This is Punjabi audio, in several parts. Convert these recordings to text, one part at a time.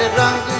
it wrong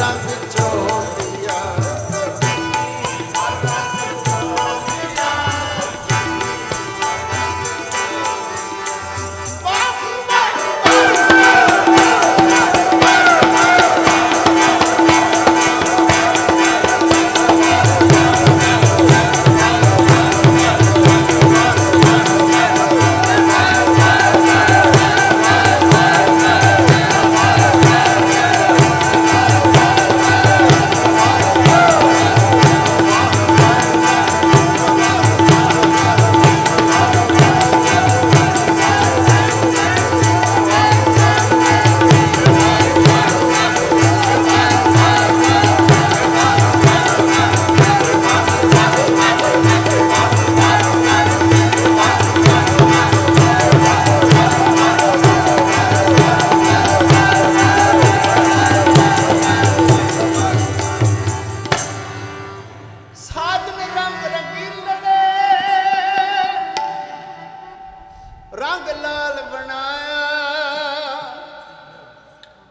ਰੰਗ ਚੋਕੇ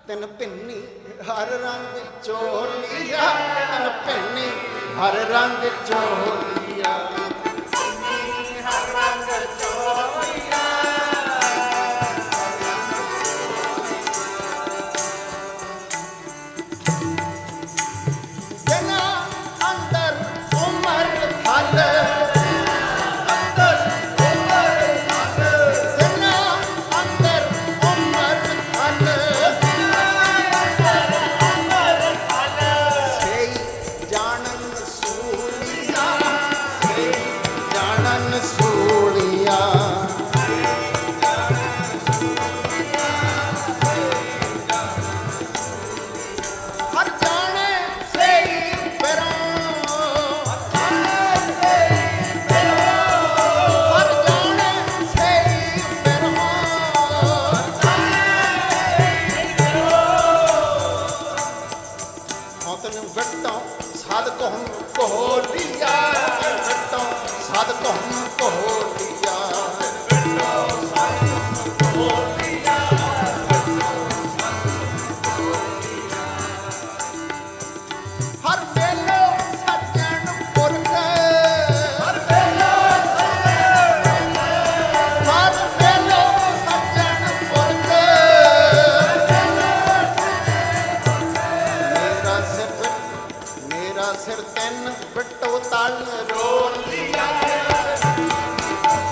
ਤਿੰਨ ਭਿੰਨੀ ਹਰ ਰੰਗ ਚੋਲੀਆ। ਤਿੰਨ ਭਿੰਨੀ ਹਰ ਰੰਗ ਚੋਲੀਆ।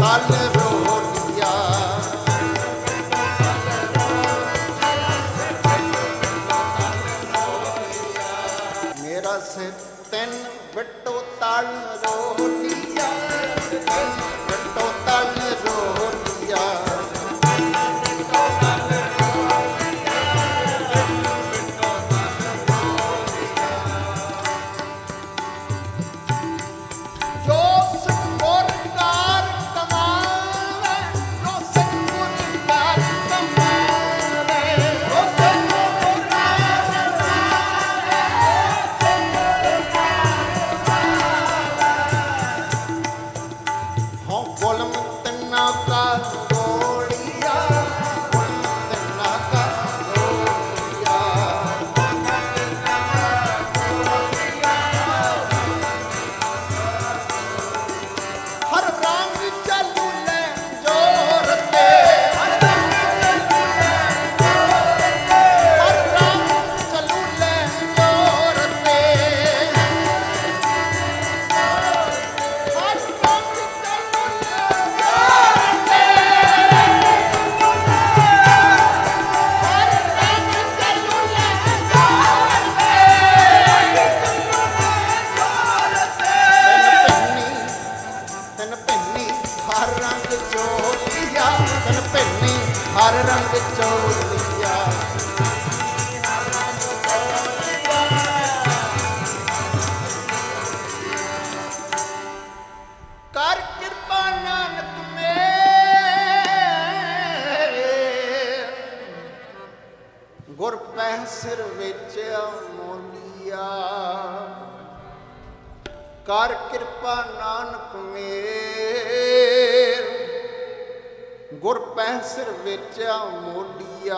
Vale, vale. ਸਿਰ ਵਿੱਚ ਅਮੋਲੀਆ ਕਰ ਕਿਰਪਾ ਨਾਨਕ ਮੇਰ। ਗੁਰ ਵਿੱਚ ਅਮੋਲੀਆ